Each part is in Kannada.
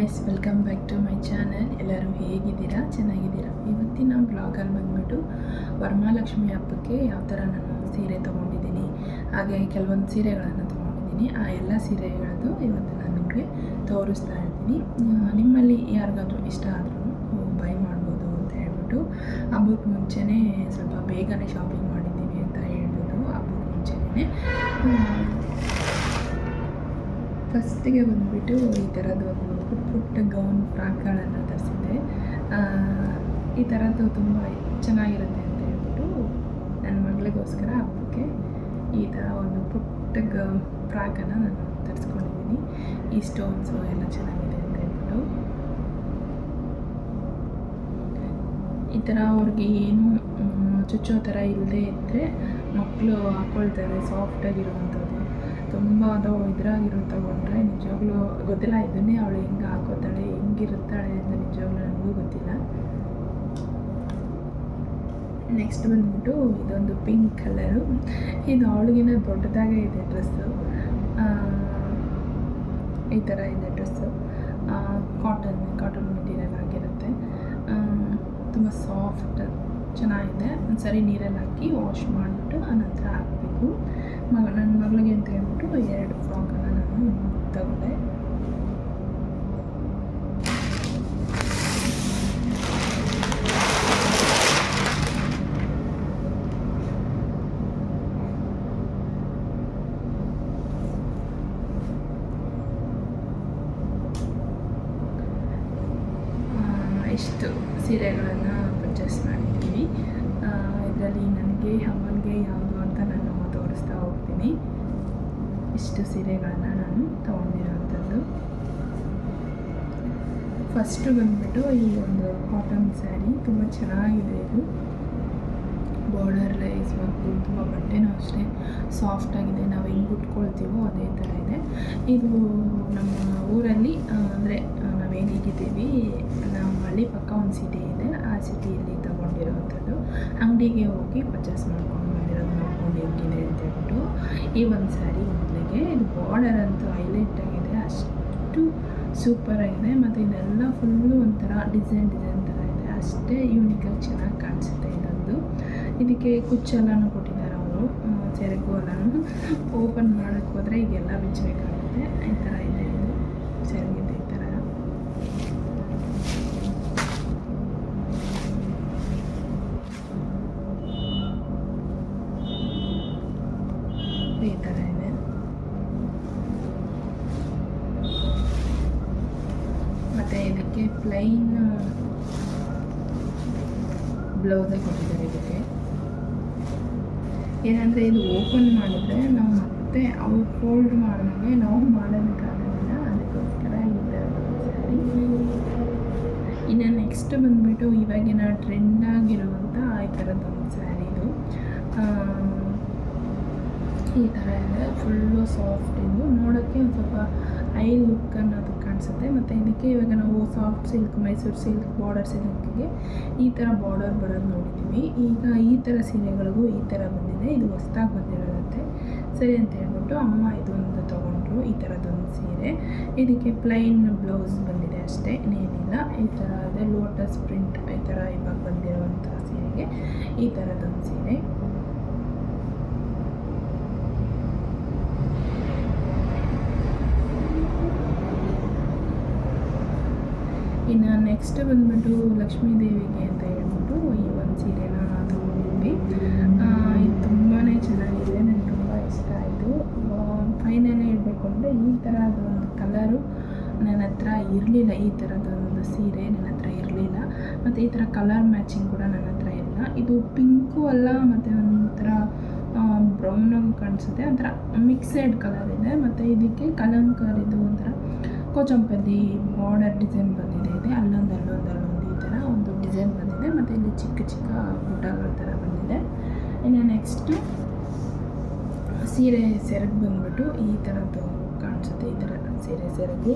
Guys welcome back to my channel ಎಲ್ಲರೂ ಹೇಗಿದ್ದೀರಾ? ಚೆನ್ನಾಗಿದ್ದೀರಾ? ಇವತ್ತಿನ ಬ್ಲಾಗಲ್ಲಿ ಬಂದ್ಬಿಟ್ಟು ವರಮಹಾಲಕ್ಷ್ಮಿ ಹಬ್ಬಕ್ಕೆ ಯಾವ ಥರ ನಾನು ಸೀರೆ ತೊಗೊಂಡಿದ್ದೀನಿ, ಹಾಗೆ ಕೆಲವೊಂದು ಸೀರೆಗಳನ್ನು ತೊಗೊಂಡಿದ್ದೀನಿ. ಆ ಎಲ್ಲ ಸೀರೆಗಳದ್ದು ಇವತ್ತು ನಾನು ನಿಮಗೆ ತೋರಿಸ್ತಾ ಇದ್ದೀನಿ ನಿಮ್ಮಲ್ಲಿ ಯಾರಿಗಾದ್ರೂ ಇಷ್ಟ ಆದರೂ ಬೈ ಮಾಡ್ಬೋದು ಅಂತ ಹೇಳ್ಬಿಟ್ಟು ಹಬ್ಬಕ್ಕೆ ಮುಂಚೆನೇ ಸ್ವಲ್ಪ ಬೇಗನೆ ಶಾಪಿಂಗ್ ಮಾಡಿದ್ದೀವಿ ಅಂತ ಹೇಳ್ಬೋದು ಹಬ್ಬಕ್ಕೆ ಮುಂಚೆನೇ ಫಸ್ಟಿಗೆ ಬಂದುಬಿಟ್ಟು ಈ ಥರದ್ದು ಪುಟ್ಟ ಪುಟ್ಟ ಗೌನ್ ಫ್ರಾಕ್ಗಳನ್ನು ಧರಿಸಿದ್ದೆ ಈ ಥರದ್ದು ತುಂಬ ಚೆನ್ನಾಗಿರುತ್ತೆ ಅಂತ ಹೇಳ್ಬಿಟ್ಟು ನನ್ನ ಮಗಳಿಗೋಸ್ಕರ ಹಬ್ಬಕ್ಕೆ ಈ ಥರ ಒಂದು ಪುಟ್ಟ ಗ ಫ್ರಾಕನ್ನು ನಾನು ತರಿಸ್ಕೊಂಡಿದ್ದೀನಿ. ಈ ಸ್ಟೋನ್ಸು ಎಲ್ಲ ಚೆನ್ನಾಗಿದೆ ಅಂತ ಹೇಳ್ಬಿಟ್ಟು. ಈ ಥರ ಅವ್ರಿಗೆ ಏನು ಚುಚ್ಚೋ ಥರ ಇಲ್ಲದೆ ಇದ್ದರೆ ಮಕ್ಕಳು ಹಾಕ್ಕೊಳ್ತಾರೆ ಸಾಫ್ಟಾಗಿರುವಂಥದ್ದು ತುಂಬ ಅದು ಇದ್ರಾಗಿರೋ ತಗೊಂಡ್ರೆ ನಿಜವಾಗ್ಲೂ ಗೊತ್ತಿಲ್ಲ, ಇದನ್ನೇ ಅವಳು ಹೆಂಗೆ ಹಾಕೋತಾಳೆ, ಹೆಂಗಿರುತ್ತಾಳೆ ಅಂತ ನಿಜವಾಗ್ಲೂ ನನಗೂ ಗೊತ್ತಿಲ್ಲ. ನೆಕ್ಸ್ಟ್ ಬಂದ್ಬಿಟ್ಟು ಇದೊಂದು ಪಿಂಕ್ ಕಲರು ಇದು ಅವಳಿಗಿನ ದೊಡ್ಡದಾಗೇ ಇದೆ ಡ್ರೆಸ್ಸು ಈ ಥರ ಇದೆ ಡ್ರೆಸ್ಸು ಕಾಟನ್ ಕಾಟನ್ ಮೆಟೀರಿಯಲ್ ಆಗಿರುತ್ತೆ. ತುಂಬ ಸಾಫ್ಟ್ ಚೆನ್ನಾಗಿದೆ. ಒಂದು ಸರಿ ನೀರಲ್ಲಿ ಹಾಕಿ ವಾಶ್ ಮಾಡಿಬಿಟ್ಟು ಆನಂತರ ಹಾಕಬೇಕು. ಮಗ ನನ್ನ ಮಗಳಿಗೆ ಅಂತ ಹೇಳ್ಬಿಟ್ಟು ಎರಡು ಫ್ರಾಕನ್ನು ನಾನು ತಗೊಂಡೆ ಇಷ್ಟು ಸೀರೆಗಳನ್ನು ಪರ್ಚೇಸ್ ಮಾಡಿದ್ದೀವಿ. ಇದರಲ್ಲಿ ನನಗೆ ಅಮ್ಮನಿಗೆ ಯಾವುದು ಅಂತ ನಾನು ತೋರಿಸ್ತಾ ಹೋಗ್ತೀನಿ. ಇಷ್ಟು ಸೀರೆಗಳನ್ನ ನಾನು ತೊಗೊಂಡಿರೋವಂಥದ್ದು ಫಸ್ಟು ಬಂದುಬಿಟ್ಟು ಈ ಒಂದು ಕಾಟನ್ ಸ್ಯಾರಿ ತುಂಬ ಚೆನ್ನಾಗಿದೆ ಇದು. ಬಾರ್ಡರ್ ಲೈಸ್ ವರ್ಕು ತುಂಬ ಬಟ್ಟೆನೂ ಅಷ್ಟೇ ಸಾಫ್ಟ್ ಆಗಿದೆ. ನಾವು ಹೆಂಗೆ ಉಟ್ಕೊಳ್ತೀವೋ ಅದೇ ಥರ ಇದೆ. ಇದು ನಮ್ಮ ಊರಲ್ಲಿ ಅಂದರೆ ನಾವೇನಿಗಿದ್ದೀವಿ ನಮ್ಮ ಹಳ್ಳಿ ಪಕ್ಕ ಒಂದು ಸಿಟಿ ಇದೆ. ಆ ಸಿಟಿಯಲ್ಲಿ ತೊಗೊಂಡಿರೋವಂಥದ್ದು ಅಂಗಡಿಗೆ ಹೋಗಿ ಪರ್ಚೇಸ್ ಮಾಡ್ಕೊಂಡು ಹೆಂಗಿದೆ ಅಂತ ಹೇಳ್ಬಿಟ್ಟು ಈ ಒಂದು ಸ್ಯಾರಿ ಮೊದಲಿಗೆ ಇದು ಬಾರ್ಡರ್ ಅಂತೂ ಹೈಲೈಟ್ ಆಗಿದೆ. ಅಷ್ಟು ಸೂಪರ್ ಆಗಿದೆ. ಮತ್ತು ಇದೆಲ್ಲ ಫುಲ್ಲು ಒಂಥರ ಡಿಸೈನ್ ಡಿಸೈನ್ ಥರ ಇದೆ. ಅಷ್ಟೇ ಯೂನಿಕಾಗಿ ಚೆನ್ನಾಗಿ ಕಾಣಿಸುತ್ತೆ ಇದೊಂದು. ಇದಕ್ಕೆ ಕುಚ್ಚೆಲ್ಲನೂ ಕೊಟ್ಟಿದ್ದಾರೆ ಅವರು. ಸೆರಗು ಓಪನ್ ಮಾಡೋಕ್ಕೆ ಹೋದರೆ ಈಗೆಲ್ಲ ಬಿಚ್ಚಬೇಕಾಗುತ್ತೆ. ಈ ಥರ ಇದೆ ಇದು. ಸೆರಗಿದೆ. ಇದಕ್ಕೆ ಪ್ಲೈನ್ ಬ್ಲೌಸೇ ಕೊಟ್ಟಿದ್ದಾರೆ ಇದಕ್ಕೆ ಏನಂದರೆ ಇದು ಓಪನ್ ಮಾಡಿದ್ರೆ ನಾವು ಮತ್ತೆ ಅವ್ರು ಫೋಲ್ಡ್ ಮಾಡಿದಾಗ ನಾವು ಮಾಡೋದಕ್ಕಾಗೋದಿಲ್ಲ ಅದಕ್ಕೋಸ್ಕರ ಇದು ಇನ್ನು ನೆಕ್ಸ್ಟ್ ಬಂದುಬಿಟ್ಟು ಇವಾಗಿನ ಟ್ರೆಂಡ್ ಆಗಿರುವಂಥ ಈ ಥರದ್ದೊಂದು ಸ್ಯಾರಿ ಇದು ಈ ಥರ ಇದೆ ಫುಲ್ಲು ಸಾಫ್ಟ್ ಇದು ನೋಡೋಕ್ಕೆ ಒಂದು ಸ್ವಲ್ಪ ಐ ಲುಕ್ ಅನ್ನೋದು ಕಾಣಿಸುತ್ತೆ ಮತ್ತು ಇದಕ್ಕೆ ಇವಾಗ ನಾವು soft silk Mysore silk border ಸಿಲ್ಕ್ಗೆ ಈ ಥರ ಬಾರ್ಡರ್ ಬರೋದು ನೋಡಿದ್ದೀವಿ ಈಗ ಈ ಥರ ಸೀರೆಗಳಿಗೂ ಈ ಥರ ಬಂದಿದೆ. ಇದು ಹೊಸ್ದಾಗಿ ಬಂದಿರೋದಂತೆ ಸರಿ ಅಂತ ಹೇಳ್ಬಿಟ್ಟು ಅಮ್ಮ ಇದೊಂದು ತೊಗೊಂಡ್ರು, ಈ ಥರದೊಂದು ಸೀರೆ. ಇದಕ್ಕೆ ಪ್ಲೈನ್ ಬ್ಲೌಸ್ ಬಂದಿದೆ ಅಷ್ಟೇ ಇನ್ನೇನಿಲ್ಲ ಈ ಥರ ಅದೇ ಲೋಟಸ್ ಪ್ರಿಂಟ್ ಈ ಥರ ಇವಾಗ ಬಂದಿರುವಂಥ ಸೀರೆಗೆ ಈ ಥರದೊಂದು ಸೀರೆ. ಇನ್ನು ನೆಕ್ಸ್ಟ್ ಬಂದ್ಬಿಟ್ಟು ಲಕ್ಷ್ಮೀ ದೇವಿಗೆ ಅಂತ ಹೇಳ್ಬಿಟ್ಟು ಈ ಒಂದು ಸೀರೆನ ತೊಗೊಂಡಿದ್ವಿ ಇದು ತುಂಬಾ ಚೆನ್ನಾಗಿದೆ ನನಗೆ ತುಂಬ ಇಷ್ಟ ಆಯಿತು. ಫೈನಲಿ ಹೇಳಬೇಕು ಅಂದರೆ ಈ ಥರದ ಒಂದು ಕಲರು ನನ್ನ ಹತ್ರ ಇರಲಿಲ್ಲ, ಈ ಥರದೊಂದು ಸೀರೆ ನನ್ನ ಹತ್ರ ಇರಲಿಲ್ಲ. ಮತ್ತು ಈ ಥರ ಕಲರ್ ಮ್ಯಾಚಿಂಗ್ ಕೂಡ ನನ್ನ ಹತ್ರ ಇಲ್ಲ. ಇದು ಪಿಂಕು ಅಲ್ಲ, ಮತ್ತು ಒಂಥರ ಬ್ರೌನಾಗಿ ಕಾಣಿಸುತ್ತೆ. ಒಂಥರ ಮಿಕ್ಸೆಡ್ ಕಲರ್ ಇದೆ. ಮತ್ತು ಇದಕ್ಕೆ ಕಲಂಕಾರಿದು ಒಂಥರ ಕೊಚಂಪಲ್ಲಿ ಬಾರ್ಡರ್ ಡಿಸೈನ್ ಬಂದಿದೆ. ಇದೆ ಅಲ್ಲೊಂದು ಅಲ್ಲೊಂದು ಅಲ್ಲೊಂದು ಈ ಥರ ಒಂದು ಡಿಸೈನ್ ಬಂದಿದೆ. ಮತ್ತು ಇಲ್ಲಿ ಚಿಕ್ಕ ಚಿಕ್ಕ ಊಟಗಳ ಥರ ಬಂದಿದೆ. ಇನ್ನು ನೆಕ್ಸ್ಟು ಸೀರೆ ಸೆರಗು ಬಂದ್ಬಿಟ್ಟು ಈ ಥರದ್ದು ಕಾಣಿಸುತ್ತೆ, ಈ ಥರ ಸೀರೆ ಸೆರಗು.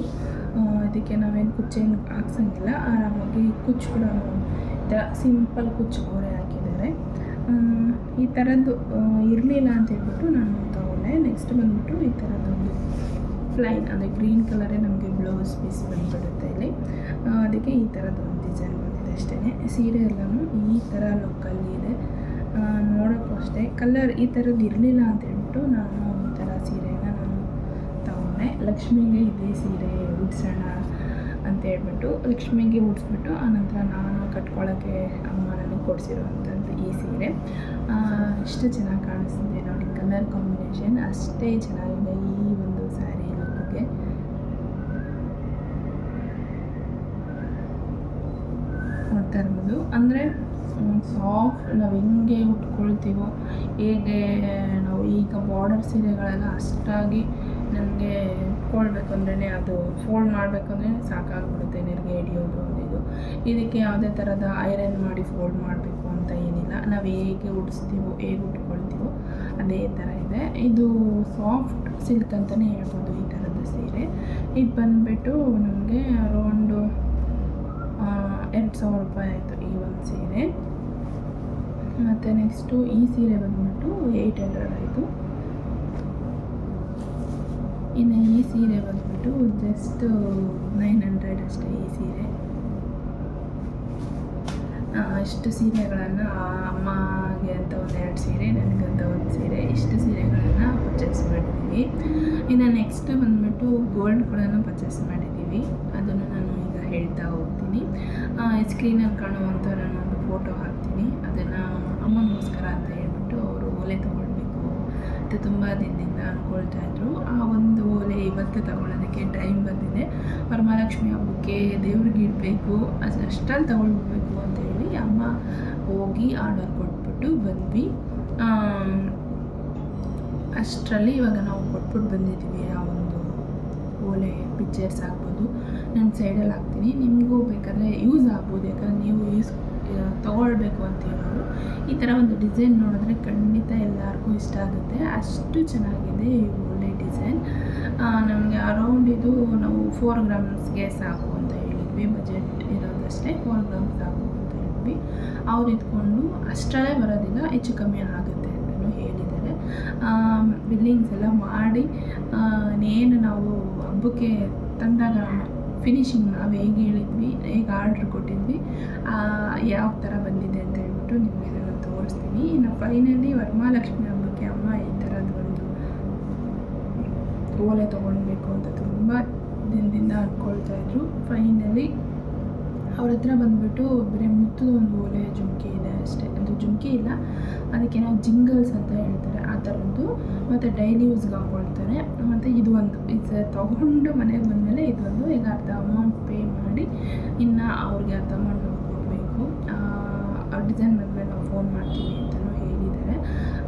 ಇದಕ್ಕೆ ನಾವೇನು ಕುಚ್ಚೇನು ಹಾಕ್ಸಂಗಿಲ್ಲ. ಆರಾಮಾಗಿ ಕುಚ್ಚು ಕೂಡ ಈ ಥರ ಸಿಂಪಲ್ ಕುಚ್ಚು ಅವರೇ ಹಾಕಿದ್ದಾರೆ. ಈ ಥರದ್ದು ಇರಲಿಲ್ಲ ಅಂತ ಹೇಳ್ಬಿಟ್ಟು ನಾನು ತೊಗೊಂಡೆ. ನೆಕ್ಸ್ಟ್ ಬಂದ್ಬಿಟ್ಟು ಈ ಥರದ್ದೊಂದು ಪ್ಲೈನ್ ಅಂದರೆ ಗ್ರೀನ್ ಕಲರೇ ನಮಗೆ ಬ್ಲೌಸ್ ಪೀಸ್ ಬಂದುಬಿಡುತ್ತೆ ಇಲ್ಲಿ. ಅದಕ್ಕೆ ಈ ಥರದ್ದು ಒಂದು ಡಿಸೈನ್ ಬಂದಿದೆ ಅಷ್ಟೇ. ಸೀರೆ ಎಲ್ಲನೂ ಈ ಥರ ಲುಕ್ಕಲ್ಲಿ ಇದೆ. ನೋಡೋಕ್ಕೂ ಅಷ್ಟೇ. ಕಲರ್ ಈ ಥರದ್ದು ಇರಲಿಲ್ಲ ಅಂತ ಹೇಳ್ಬಿಟ್ಟು ನಾನು ಈ ಥರ ಸೀರೆನ ನಾನು ತಗೊಂಡೆ. ಲಕ್ಷ್ಮಿಗೆ ಇದೇ ಸೀರೆ ಉಡ್ಸೋಣ ಅಂತ ಹೇಳ್ಬಿಟ್ಟು ಲಕ್ಷ್ಮಿಗೆ ಉಡಿಸ್ಬಿಟ್ಟು ಆನಂತರ ನಾನು ಕಟ್ಕೊಳ್ಳೋಕ್ಕೆ ಅಮ್ಮ ನನಗೆ ಕೊಡಿಸಿರುವಂಥದ್ದು ಈ ಸೀರೆ. ಎಷ್ಟು ಚೆನ್ನಾಗಿ ಕಾಣಿಸ್ತಿದೆ ನೋಡಿ ಕಲರ್ ಕಾಂಬಿನೇಷನ್ ಅಷ್ಟೇ ಚೆನ್ನಾಗಿದೆ ಈ ಒಂದು ಸ್ಯಾರಿ ನೋಡ್ತಾ ಇರ್ಬೋದು. ಅಂದರೆ ಸಾಫ್ಟ್ ನಾವು ಹೆಂಗೆ ಉಟ್ಕೊಳ್ತೀವೋ, ಹೇಗೆ, ನಾವು ಈಗ ಬಾರ್ಡರ್ ಸೀರೆಗಳೆಲ್ಲ ಅಷ್ಟಾಗಿ ನನಗೆ ಉಟ್ಕೊಳ್ಬೇಕು ಅಂದ್ರೆ ಅದು ಫೋಲ್ಡ್ ಮಾಡಬೇಕಂದ್ರೆ ಸಾಕಾಗ್ಬಿಡುತ್ತೆ ನೆರಿಗೆ ಹಿಡಿಯೋದು ಇದು. ಇದಕ್ಕೆ ಯಾವುದೇ ಥರದ ಐರನ್ ಮಾಡಿ ಫೋಲ್ಡ್ ಮಾಡಬೇಕು ಅಂತ ಏನಿಲ್ಲ. ನಾವು ಹೇಗೆ ಉಡಿಸ್ತೀವೋ, ಹೇಗೆ ಉಟ್ಕೊಳ್ತೀವೋ ಅದೇ ಥರ ಇದೆ. ಇದು ಸಾಫ್ಟ್ ಸಿಲ್ಕ್ ಅಂತಲೇ ಹೇಳ್ಬೋದು ಈ ಥರದ ಸೀರೆ. ಇದು ಬಂದುಬಿಟ್ಟು ನಮಗೆ ಅರೌಂಡು ಎರಡು ಸಾವಿರ ರೂಪಾಯಿ ಆಯಿತು ಈ ಒಂದು ಸೀರೆ. ಮತ್ತು ನೆಕ್ಸ್ಟು ಈ ಸೀರೆ ಬಂದ್ಬಿಟ್ಟು ಏಯ್ಟ್ ಹಂಡ್ರೆಡ್ ಆಯಿತು. ಇನ್ನು ಈ ಸೀರೆ ಬಂದ್ಬಿಟ್ಟು ಜಸ್ಟ್ ನೈನ್ ಹಂಡ್ರೆಡ್ ಅಷ್ಟೇ ಈ ಸೀರೆ. ಆ, ಇಷ್ಟು ಸೀರೆಗಳನ್ನು ಅಮ್ಮಗೆ ಅಂತ ಒಂದು ಎರಡು ಸೀರೆ ನನಗಂತ ಒಂದು ಸೀರೆ ಇಷ್ಟು ಸೀರೆಗಳನ್ನು ಪರ್ಚೇಸ್ ಮಾಡಿದ್ದೀವಿ ಇನ್ನು ನೆಕ್ಸ್ಟ್ ಬಂದ್ಬಿಟ್ಟು ಗೋಲ್ಡ್ ಕೂಡ ಪರ್ಚೇಸ್ ಮಾಡಿದ್ದೀವಿ ಅದನ್ನು ನಾನು ಹೇಳ್ತಾ ಹೋಗ್ತೀನಿ. ಸ್ಕ್ರೀನಲ್ಲಿ ಕಾಣುವಂಥ ಒಂದು ಫೋಟೋ ಹಾಕ್ತೀನಿ. ಅದನ್ನು ಅಮ್ಮನಿಗೋಸ್ಕರ ಅಂತ ಹೇಳ್ಬಿಟ್ಟು ಅವರು ಓಲೆ ತೊಗೊಳ್ಬೇಕು ಅಂತ ತುಂಬ ದಿನದಿಂದ ಅಂದ್ಕೊಳ್ತಾ ಇದ್ರು. ಆ ಒಂದು ಓಲೆ ಇವತ್ತು ತಗೊಳ್ಳೋದಕ್ಕೆ ಟೈಮ್ ಬಂದಿದೆ. ವರಮಹಾಲಕ್ಷ್ಮಿ ಹಬ್ಬಕ್ಕೆ ದೇವ್ರಿಗೆ ಇಡಬೇಕು, ಅದು ಅಷ್ಟಲ್ಲಿ ತಗೊಳ್ಬೇಕು ಅಂತ ಹೇಳಿ ಅಮ್ಮ ಹೋಗಿ ಆರ್ಡರ್ ಕೊಟ್ಬಿಟ್ಟು ಬಂದ್ವಿ. ಅಷ್ಟರಲ್ಲಿ ಇವಾಗ ನಾವು ಕೊಟ್ಬಿಟ್ಟು ಬಂದಿದ್ದೀವಿ ಆ ಒಂದು ಓಲೆ ಪಿಕ್ಚರ್ಸ್ ಆಗ್ಬೋದು ನಾನು ಸೈಡಲ್ಲಿ ಹಾಕ್ತೀನಿ. ನಿಮಗೂ ಬೇಕಾದರೆ ಯೂಸ್ ಆಗ್ಬೋದು. ಯಾಕಂದರೆ ನೀವು ಯೂಸ್ ತೊಗೊಳ್ಬೇಕು ಅಂತ ಹೇಳೋರು. ಈ ಥರ ಒಂದು ಡಿಸೈನ್ ನೋಡಿದ್ರೆ ಖಂಡಿತ ಎಲ್ಲರಿಗೂ ಇಷ್ಟ ಆಗುತ್ತೆ. ಅಷ್ಟು ಚೆನ್ನಾಗಿದೆ ಈ ಒಳ್ಳೆ ಡಿಸೈನ್. ನಮಗೆ ಅರೌಂಡ್ ಇದು ನಾವು ಫೋರ್ ಗ್ರಾಮ್ಸ್ಗೆ ಸಾಕು ಅಂತ ಹೇಳಿದ್ವಿ. ಬಜೆಟ್ ಇರೋದಷ್ಟೇ ಫೋರ್ ಗ್ರಾಮ್ಸ್ ಸಾಕು ಅಂತ ಹೇಳಿದ್ವಿ. ಅವ್ರು ಇದ್ಕೊಂಡು ಅಷ್ಟರಲ್ಲೇ ಬರೋದಿಲ್ಲ, ಹೆಚ್ಚು ಕಮ್ಮಿ ಆಗುತ್ತೆ ಅಂತಲೂ ಹೇಳಿದ್ದಾರೆ. ಬಿಲ್ಲಿಂಗ್ಸ್ ಎಲ್ಲ ಮಾಡಿ ಏನು ನಾವು ಹಬ್ಬಕ್ಕೆ ತಂದಾಗ ಫಿನಿಶಿಂಗ್ ನಾವು ಹೇಗೆ ಹೇಳಿದ್ವಿ, ಹೇಗೆ ಆರ್ಡ್ರ್ ಕೊಟ್ಟಿದ್ವಿ ಯಾವ ಥರ ಬಂದಿದೆ ಅಂತ ಹೇಳ್ಬಿಟ್ಟು ನಿಮಗೆ ನಾನು ತೋರಿಸ್ತೀನಿ. ಇನ್ನು ಫೈನಲಿ ವರಮಹಾಲಕ್ಷ್ಮಿ ಹಬ್ಬಕ್ಕೆ ಅಮ್ಮ ಈ ಥರದ ಒಂದು ಓಲೆ ತೊಗೊಳ್ಬೇಕು ಅಂತ ತುಂಬ ದಿನದಿಂದ ಅಂದ್ಕೊಳ್ತಾ ಇದ್ರು. ಫೈನಲಿ ಅವ್ರ ಹತ್ರ ಬಂದ್ಬಿಟ್ಟು ಬರೀ ಮುತ್ತದ ಒಂದು ಓಲೆ ಜುಮ್ಕಿ ಇದೆ ಅಷ್ಟೇ. ಅದು ಜುಮ್ಕಿ ಇಲ್ಲ ಅದಕ್ಕೆ ನಾವು ಜಿಂಗಲ್ಸ್ ಅಂತ ಹೇಳ್ತಾರೆ, ಆ ಥರದ್ದು. ಮತ್ತು ಡೈಲಿ ಯೂಸ್ಗೆ ಹಾಕ್ಕೊಳ್ತಾರೆ ಮತ್ತು ಇದು ಒಂದು, ಇದು ತೊಗೊಂಡು ಮನೆಗೆ ಬಂದಮೇಲೆ ಇದೊಂದು, ಈಗ ಅರ್ಧ ಅಮೌಂಟ್ ಪೇ ಮಾಡಿ ಇನ್ನು ಅವ್ರಿಗೆ ಅರ್ಧ ಅಮೌಂಟ್ ನಾವು ಕೊಡಬೇಕು. ಆ ಡಿಸೈನ್ ಬಂದಮೇಲೆ ನಾವು ಫೋನ್ ಮಾಡ್ತೀವಿ ಅಂತಲೂ ಹೇಳಿದ್ದಾರೆ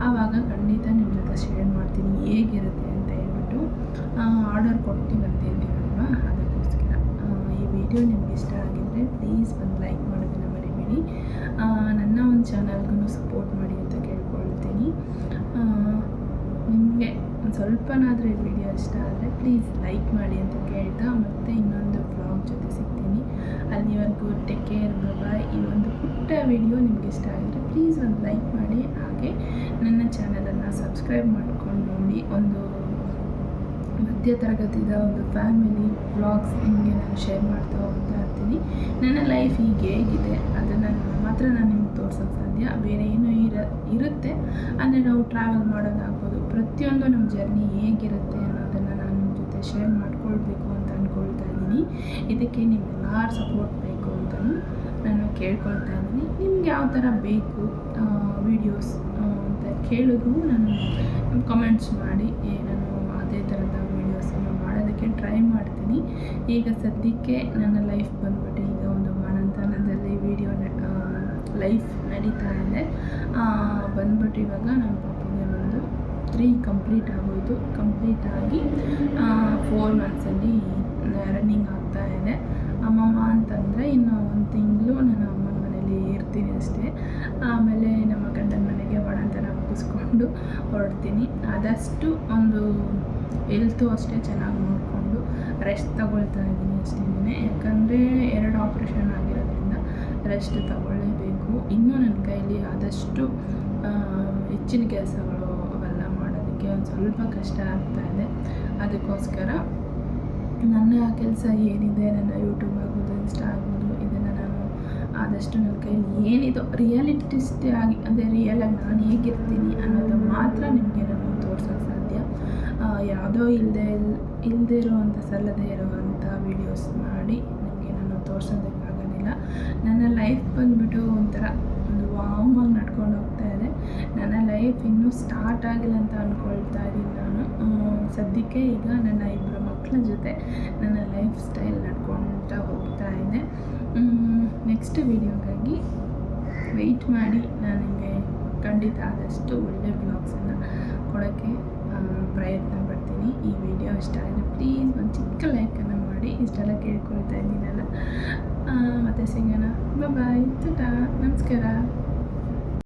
ಆವಾಗ ಖಂಡಿತ ನಿಮ್ಮ ಜೊತೆ ಶೇರ್ ಮಾಡ್ತೀನಿ ಹೇಗಿರುತ್ತೆ ಅಂತ ಹೇಳ್ಬಿಟ್ಟು ಆರ್ಡರ್ ಕೊಟ್ಟು ಬಂದಿದ್ದೀವಲ್ವ ಅದಕ್ಕೋಸ್ಕರ ಆ, ಈ ವಿಡಿಯೋ ನಿಮ್ಗೆ ಇಷ್ಟ ಆಗಿದ್ದರೆ ಪ್ಲೀಸ್ ಬಂದು ಲೈಕ್ ಮಾಡೋದನ್ನು ಮರಿಬೇಡಿ ಆ, ನನ್ನ ಒಂದು ಚಾನಲ್ಗೂ ಸಪೋರ್ಟ್ ಮಾಡಿ ಅಂತ ಕೇಳ್ಕೊಳ್ತೀನಿ ನಿಮಗೆ ಒಂದು ಸ್ವಲ್ಪನಾದರೂ ಈ ವಿಡಿಯೋ ಇಷ್ಟ ಆದರೆ ಪ್ಲೀಸ್ ಲೈಕ್ ಮಾಡಿ ಅಂತ ಕೇಳ್ತಾ ಮತ್ತೆ ಇನ್ನೊಂದು ಬ್ಲಾಗ್ ಜೊತೆ ಸಿಗ್ತೀನಿ. ಅಲ್ಲಿವರೆಗೂ ಟೇಕ್ ಕೇರ್ ಬಾಯ್ ಈ ಒಂದು ಪುಟ್ಟ ವಿಡಿಯೋ ನಿಮ್ಗೆ ಇಷ್ಟ ಆಗಿದ್ರೆ ಪ್ಲೀಸ್ ಒಂದು ಲೈಕ್ ಮಾಡಿ. ಹಾಗೆ ನನ್ನ ಚಾನಲನ್ನು ಸಬ್ಸ್ಕ್ರೈಬ್ ಮಾಡ್ಕೊಂಡು ನೋಡಿ. ಒಂದು ಮಧ್ಯ ತರಗತಿದ ಒಂದು ಫ್ಯಾಮಿಲಿ ಬ್ಲಾಗ್ಸ್ ನಿಮಗೆ ನಾನು ಶೇರ್ ಮಾಡ್ತಾ ಹೋಗ್ತಾ ಇರ್ತೀನಿ. ನನ್ನ ಲೈಫ್ ಈಗ ಹೇಗಿದೆ. ಅದನ್ನು ಮಾತ್ರ ನಾನು ನಿಮ್ಗೆ ತೋರ್ಸೋಕ್ಕೆ ಸಾಧ್ಯ. ಬೇರೆ ಏನೂ ಇರ, ಇರುತ್ತೆ. ಅಂದರೆ ನಾವು ಟ್ರಾವೆಲ್ ಮಾಡೋದಾಗ್ಬೋದು ಪ್ರತಿಯೊಂದು ನಮ್ಮ ಜರ್ನಿ ಹೇಗಿರುತ್ತೆ ಅನ್ನೋದನ್ನು ನಾನು ನಿಮ್ಮ ಜೊತೆ ಶೇರ್ ಮಾಡ್ಕೊಳ್ಬೇಕು ಅಂತ ಅಂದ್ಕೊಳ್ತಾ ಇದ್ದೀನಿ. ಇದಕ್ಕೆ ನಿಮ್ಮೆಲ್ಲರ ಸಪೋರ್ಟ್ ಬೇಕು ಅಂತಲೂ ನಾನು ಕೇಳ್ಕೊಳ್ತಾ ಇದ್ದೀನಿ. ನಿಮ್ಗೆ ಯಾವ ಥರ ಬೇಕು ವೀಡಿಯೋಸ್ ಅಂತ ಕೇಳಿದ್ರು ನಾನು ಕಮೆಂಟ್ಸ್ ಮಾಡಿ ನಾನು ಅದೇ ಥರದ ವೀಡಿಯೋಸನ್ನು ಮಾಡೋದಕ್ಕೆ ಟ್ರೈ ಮಾಡ್ತೀನಿ. ಈಗ ಸದ್ಯಕ್ಕೆ ನನ್ನ ಲೈಫ್ ಬಂದ್ಬಿಟ್ಟು ಈಗ ಒಂದು ಬಾಣಂತನದಲ್ಲಿ ವೀಡಿಯೋ ಲೈಫ್ ನಡೀತಾ ಇದೆ. ಬಂದ್ಬಿಟ್ಟು ಇವಾಗ ಒಂದು ತ್ರೀ ಕಂಪ್ಲೀಟ್ ಆಗೋಯಿತು. ಕಂಪ್ಲೀಟ್ ಆಗಿ ಫೋರ್ ಮಂತ್ಸಲ್ಲಿ ರನ್ನಿಂಗ್ ಆಗ್ತಾ ಇದೆ. ಅಮ್ಮಮ್ಮ ಅಂತಂದರೆ ಇನ್ನು ಒಂದು ತಿಂಗಳು ನಾನು ಅಮ್ಮನ ಮನೇಲಿ ಇರ್ತೀನಿ ಅಷ್ಟೇ. ಆಮೇಲೆ ನಮ್ಮ ಗಂಡನ ಮನೆಗೆ ಬಾಣಂತನ ಮುಗಿಸ್ಕೊಂಡು ಹೊರಡ್ತೀನಿ. ಆದಷ್ಟು ಒಂದು ಹೆಲ್ತು ಅಷ್ಟೇ ಚೆನ್ನಾಗಿ ನೋಡಿಕೊಂಡು ರೆಸ್ಟ್ ತಗೊಳ್ತಾ ಇದ್ದೀನಿ ಅಷ್ಟೇ ಯಾಕಂದರೆ ಎರಡು ಆಪ್ರೇಷನ್ ಆಗಿರೋದ್ರಿಂದ ರೆಸ್ಟ್ ತಗೊಳ್ಳೇಬೇಕು. ಇನ್ನೂ ನನ್ನ ಕೈಲಿ ಆದಷ್ಟು ಹೆಚ್ಚಿನ ಕೆಲಸಗಳು ಮಾಡೋದಕ್ಕೆ ಒಂದು ಸ್ವಲ್ಪ ಕಷ್ಟ ಆಗ್ತಾ ಇದೆ. ಅದಕ್ಕೋಸ್ಕರ ನನ್ನ ಕೆಲಸ ಏನಿದೆ, ನನ್ನ ಯೂಟ್ಯೂಬ್ ಆಗ್ಬೋದು ಇನ್ಸ್ಟಾ ಆಗ್ಬೋದು ಇದನ್ನು ನಾನು ಆದಷ್ಟು ನನ್ನ ಕೈಯಲ್ಲಿ ಏನಿದೋ ರಿಯಾಲಿಟಿಸ್ಟ್ ಆಗಿ, ಅಂದರೆ ರಿಯಲಾಗಿ ನಾನು ಹೇಗಿರ್ತೀನಿ ಅನ್ನೋದು ಮಾತ್ರ ನಿಮಗೆ ನಾನು ತೋರ್ಸೋಕ್ಕೆ ಸಾಧ್ಯ. ಯಾವುದೋ ಇಲ್ಲದೆ ಇಲ್ಲದೆ ಇರುವಂಥ ಸಲ್ಲದೆ ಇರುವಂಥ ವೀಡಿಯೋಸ್ ಮಾಡಿ ನಿಮಗೆ ನಾನು ತೋರ್ಸೋದಕ್ಕಾಗೋದಿಲ್ಲ ನನ್ನ ಲೈಫ್ ಬಂದುಬಿಟ್ಟು ಒಂಥರ ವಾಮಾಗಿ ನಡ್ಕೊಂಡು ಹೋಗ್ತಾ ಇದೆ. ನನ್ನ ಲೈಫ್ ಇನ್ನೂ ಸ್ಟಾರ್ಟ್ ಆಗಿಲ್ಲ ಅಂತ ಅಂದ್ಕೊಳ್ತಾ ಇದ್ದೀನಿ ನಾನು. ಸದ್ಯಕ್ಕೆ ಈಗ ನನ್ನ ಇಬ್ಬರು ಮಕ್ಕಳ ಜೊತೆ ನನ್ನ ಲೈಫ್ ಸ್ಟೈಲ್ ನಡ್ಕೊಳ್ತಾ ಹೋಗ್ತಾ ಇದೆ. ನೆಕ್ಸ್ಟ್ ವೀಡಿಯೋಗಾಗಿ ವೆಯ್ಟ್ ಮಾಡಿ. ನನಗೆ ಖಂಡಿತ ಆದಷ್ಟು ಒಳ್ಳೆ ಬ್ಲಾಗ್ಸನ್ನು ಕೊಡೋಕ್ಕೆ ಪ್ರಯತ್ನ ಪಡ್ತೀನಿ. ಈ ವಿಡಿಯೋ ಇಷ್ಟ ಆದರೆ ಪ್ಲೀಸ್ ಒಂದು ಚಿಕ್ಕ ಲೈಕನ್ನು ಮಾಡಿ. ಇಷ್ಟೆಲ್ಲ ಕೇಳ್ಕೊಳ್ತಾ ಇದ್ದೀನಲ್ಲ ಮತ್ತು ಮತ್ತೆ ಸಿಗೋಣ. ಬಾಯ್ ಟಾಟಾ. ನಮಸ್ಕಾರ.